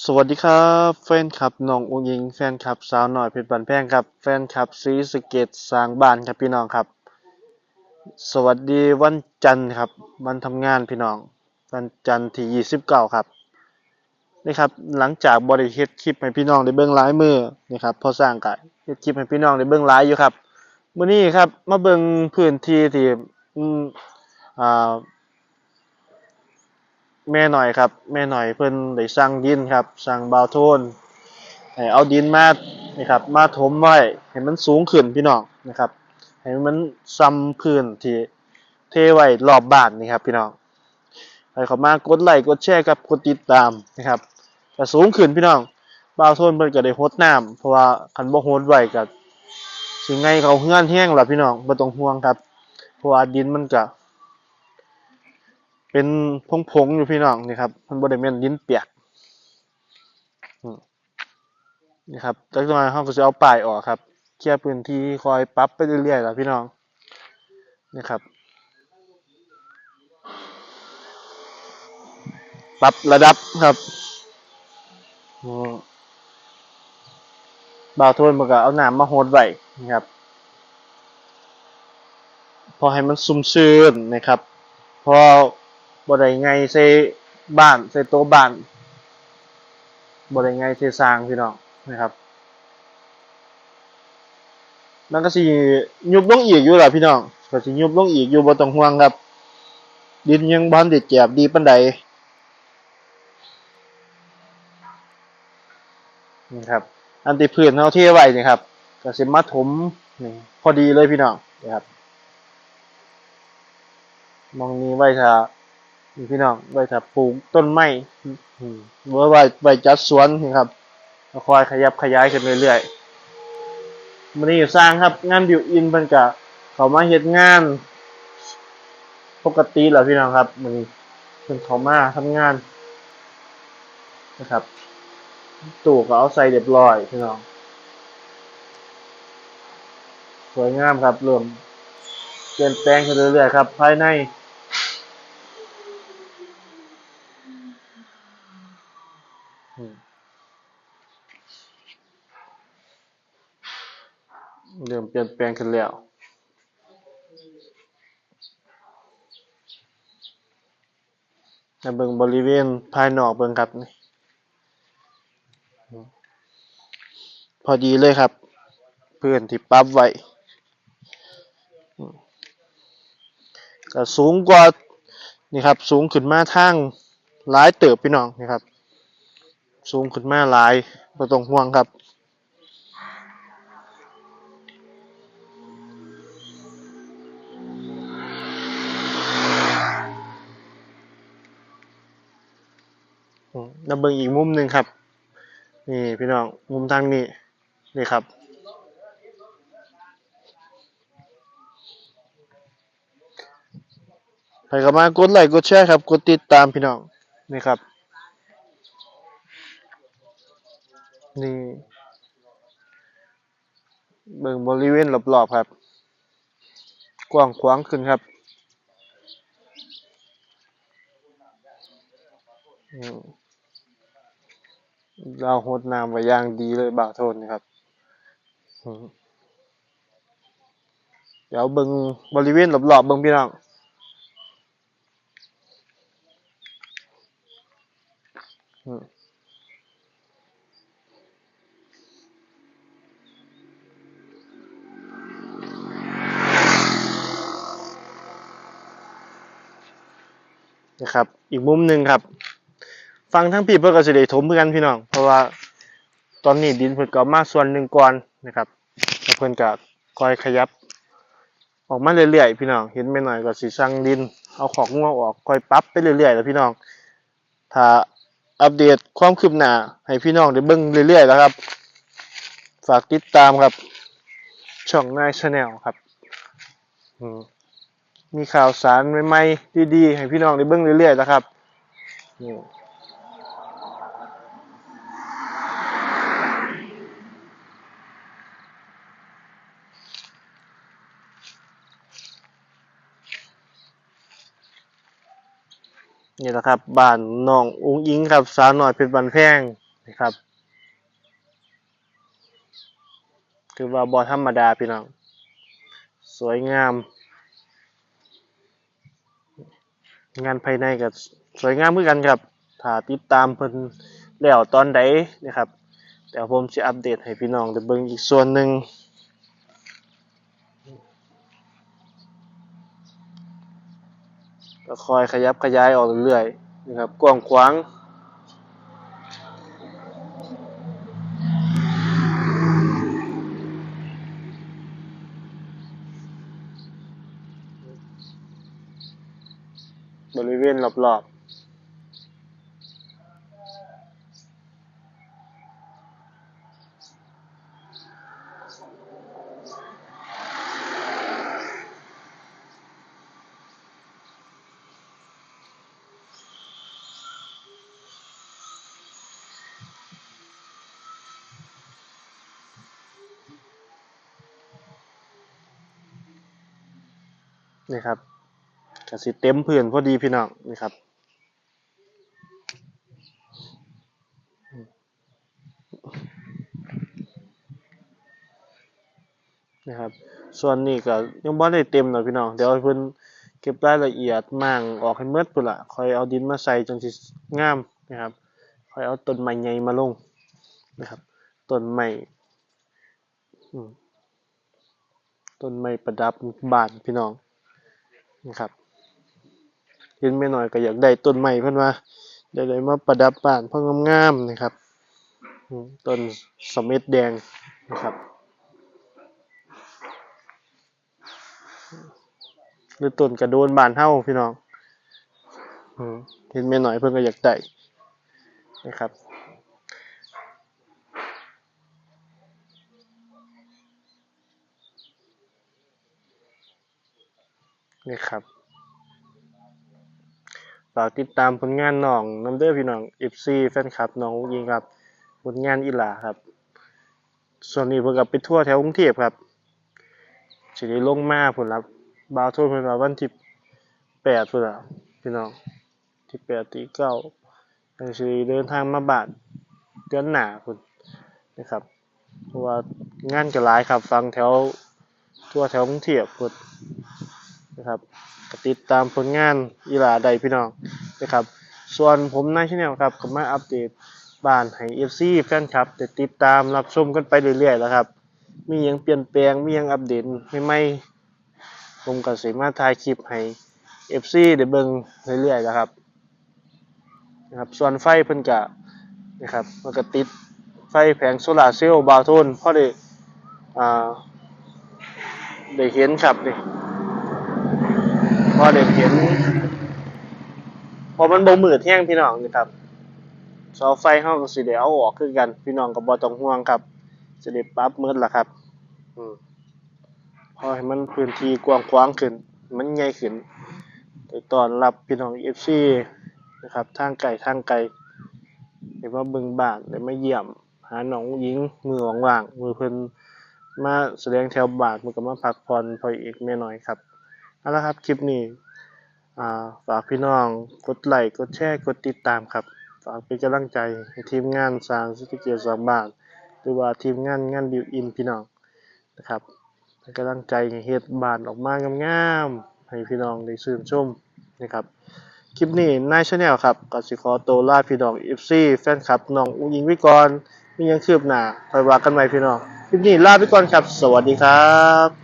สวัสดีครับแฟนคลับน้องอุงยิงแฟนคลับสาวหน่อยเพชรบันแพงครับ แฟนคลับซีสเกตสร้างบ้านครับพี่น้องครับ สวัสดีวันจันทร์ครับวันทำงานพี่น้อง วันจันทร์ที่29ครับนี่ครับหลังจากบริเฮ็ดคลิปให้พี่น้องได้เบิ่งหลายมือนี่ครับพอสร้างก็เฮ็ดคลิปให้พี่น้องได้เบิ่งหลายอยู่ครับมื้อนี้ครับมาเบิ่งพื้นที่ที่อืมอ่า แม่หน่อยครับ แม่หน่อยเพิ่นได้สั่งดินครับสั่งบาวโทนให้เอาดินมานี่ครับ มาถมไว้ให้มันสูงขึ้นพี่น้องนะครับ ให้มันซ้ำพื้นที่เทไว้รอบบ้านนี่ครับพี่น้องใครเข้ามากดไลค์กดแชร์กับกดติดตามนะครับก็สูงขึ้นพี่น้องบาวโทนเพิ่นก็ได้รดน้ำเพราะว่าคันบ่รดไว้ก็สิไงเขาเฮือนแห้งล่ะพี่น้องบ่ต้องห่วงครับ เพราะว่าดินมันก็ เป็นพงๆอยู่พี่น้องนี่ครับมันบริเวณดินเปียกนี่ครับจากนั้นเราก็จะเอาป้ายออกครับเคลียร์พื้นที่คอยปรับไปเรื่อยๆแล้วพี่น้องนี่ครับปรับระดับครับบ่าวโทนมันก็เอาน้ำมาโฮดไว้นะครับ พอให้มันซุ่มชื้นนะครับ พอ บ่ได้ไงใส่บ้านใส่โต๊ะบ้านบ่ได้ไงใส่สร้างพี่น้องนะครับมันก็สิยุบลงอีกอยู่ล่ะพี่น้องก็สิยุบลงอีกอยู่บ่ต้องห่วงครับ ดินยังบ่ทันได้แจบดีปานใดนี่ครับ อันที่พื้นเฮาเทไว้นี่ครับก็สิมาถมนี่พอดีเลยพี่น้องนะครับมองนี้ไว้ถ้า พี่น้องไว้ถ้าปลูกต้นไม้อืมหรือว่าไว้ไว้จัดสวนนี่ครับคอยขยับขยายขึ้นเรื่อยๆมันนี้สร้างครับงานบิวอินเพิ่นก็เขามาเฮ็ดงาน ปกติแหละพี่น้องครับมันนี้เพิ่นเขามาทำงานนะครับตู้ก็เอาใส่เรียบร้อยพี่น้องสวยงามครับริ่มเปลี่ยนแปลงขึ้นเรื่อยๆครับ ภายใน อืม เริ่มเปลี่ยนแปลงขึ้นแล้วเบิ่งบริเวณภายนอกเบิ่งครับนี่พอดีเลยครับ เพื่อนที่ปั๊บไว้ก็สูงกว่านี่ครับ สูงขึ้นมาทางหลายเติบพี่น้องนี่ครับ สูงขึ้นมาหลายบ่ต้องห่วงครับ อืมแล้วเบิงอีกมุมหนึ่งครับ นี่พี่น้องมุมทางนี้นี่ครับ ใครเข้ามากดไลค์กดแชร์ครับ กดติดตามพี่น้องนี่ครับ นี่เบิ่งบริเวณรอบๆครับ กว้างขวางขึ้นครับอืม เราหดน้ำไว้อย่างดีเลยบางโทนนะครับ เดี๋ยวเบิงบริเวณรอบๆเบิงพี่น้องนะครับ อีกมุมหนึ่งครับ ฟังทั้งพี่เพื่อก็สิได้ถมเพื่อกันพี่น้อง เพราะว่าตอนนี้ดินเพิ่นก็เอามาส่วนหนึ่งก่อนนะครับแล้วเพิ่นก็คอยขยับ ออกมาเรื่อยๆพี่น้องเห็นไม่หน่อยก็สิสั่งดิน เอาของงัวออกคอยปรับไปเรื่อยๆแล้วพี่น้อง ถ้าอัปเดตความคืบหน้าให้พี่น้องได้เบิ่งเรื่อยๆแล้วครับ ฝากติดตามครับ ช่องนายชาแนลครับมีข่าวสารใหม่ๆดีๆ ให้พี่น้องได้เบิ่งเรื่อยๆแล้วครับ นี่แหละครับบ้านน้องอุ้งอิงครับสาวน้อยเพชรบันแพงนะครับถือว่าบอธรรมดาพี่น้องสวยงาม งานภายในก็สวยงามเหมือนกันครับถ้าติดตามเพิ่นแล้วตอนใดนะครับเดี๋ยวผมจะอัปเดตให้พี่น้องได้เบิ่งอีกส่วนหนึ่ง ก็คอยขยับขยายออกเรื่อยๆนะครับกว้างขวางบริเวณรอบๆ นี่ครับก็สิเต็มพื้นพอดีพี่น้องนี่ครับ นะครับ ส่วนนี้ก็ยังบ่ได้เต็มหน่อยพี่น้อง เดี๋ยวเพิ่นเก็บรายละเอียดมั่งออกให้หมดพุ่นละคอยเอาดินมาใส่จังสิงามนะครับคอยเอาต้นไม้ใหญ่มาลงนะครับต้นไม้ต้นไม้ประดับบ้านพี่น้อง นะครับเห็นแม่น้อยก็อยากได้ต้นไม้เพิ่อนว่าได้เลยมาประดับบ้านเพราะงามๆนะครับต้นสม็ดแดงนะครับหรือต้นกระโดนบานเฮาพี่น้องเห็นแม่หน่อยเพิ่อนก็อยากได้นะครับ นี่ครับ ฝากติดตามผลงานน้องน้ำเด้อพี่น้อง FC แฟนคลับน้องยิงครับผลงานอีหลาครับ ส่วนนี้เพิ่นก็ไปทั่วแถวกรุงเทพครับสิได้ลงมาพุ่นล่ะบ่าวโทรเพิ่นว่าวันที่8พุ่นล่ะพี่น้องที่8ที่9จังสิเดินทางมาบานเดือนหนาพุ่นะครับเพราะว่างานก็หลายครับฟังแถวทั่วแถวกรุงเทพพุ่น นะครับติดตามผลงานอีหลาใดพี่น้องนะครับ ส่วนผมนายชาแนลครับก็มาอัปเดตบ้านให้ FC แฟนคลับได้ติดตามรับชมกันไปเรื่อยๆแล้วครับ มียังเปลี่ยนแปลงมียังอัปเดตใหม่ๆผมก็สิมาถ่ายคลิปให้ FC ได้เบิ่งเรื่อยๆแล้วครับนะครับ ส่วนไฟเพิ่นก็นะครับมันก็ติดไฟแผงโซลาร์เซลล์บาโทนพอได้อ่าได้เห็นครับนี่ อได้เห็นพอมันบ่มืดแฮงพี่น้องนี่ครับเสาไฟเฮาก็สิได้เอาออกคือกัน พี่น้องก็บ่ต้องห่วงครับจะได้ปรับหมดล่ะครับ อืมพอให้มันพื้นที่กว้างขวางขึ้น มันใหญ่ขึ้นได้ต้อนรับพี่น้อง FC นะครับ ทางไกลทางไกลได้มาเบิ่งบ้านได้มาเยี่ยม หาหนองหญิงมือว่างๆมือเพิ่นมาแสดงแถวบานมันก็มาพักผ่อนพออีกแม่น้อยครับ เอาละครับ คลิปนี้ฝากพี่น้องกดไลค์กดแชร์กดติดตามครับ ฝากเป็นกำลังใจให้ทีมงานสร้างสิทธิเกียรติสร้างบานหรือว่าทีมงานงานบิวอินพี่น้องนะครับเป็นกำลังใจให้เฮ็ดบานออกมางามๆให้พี่น้องได้ชื่นชมนะครับคลิปนี้นายชาแนลครับก็สิขอตัวลาพี่น้อง FC แฟนคลับน้องอุ้งยิงว้ก่อนมียังคืบหน้าคอยว่ากันใหม่พี่น้อง คลิปนี้ลาไปก่อนครับ สวัสดีครับ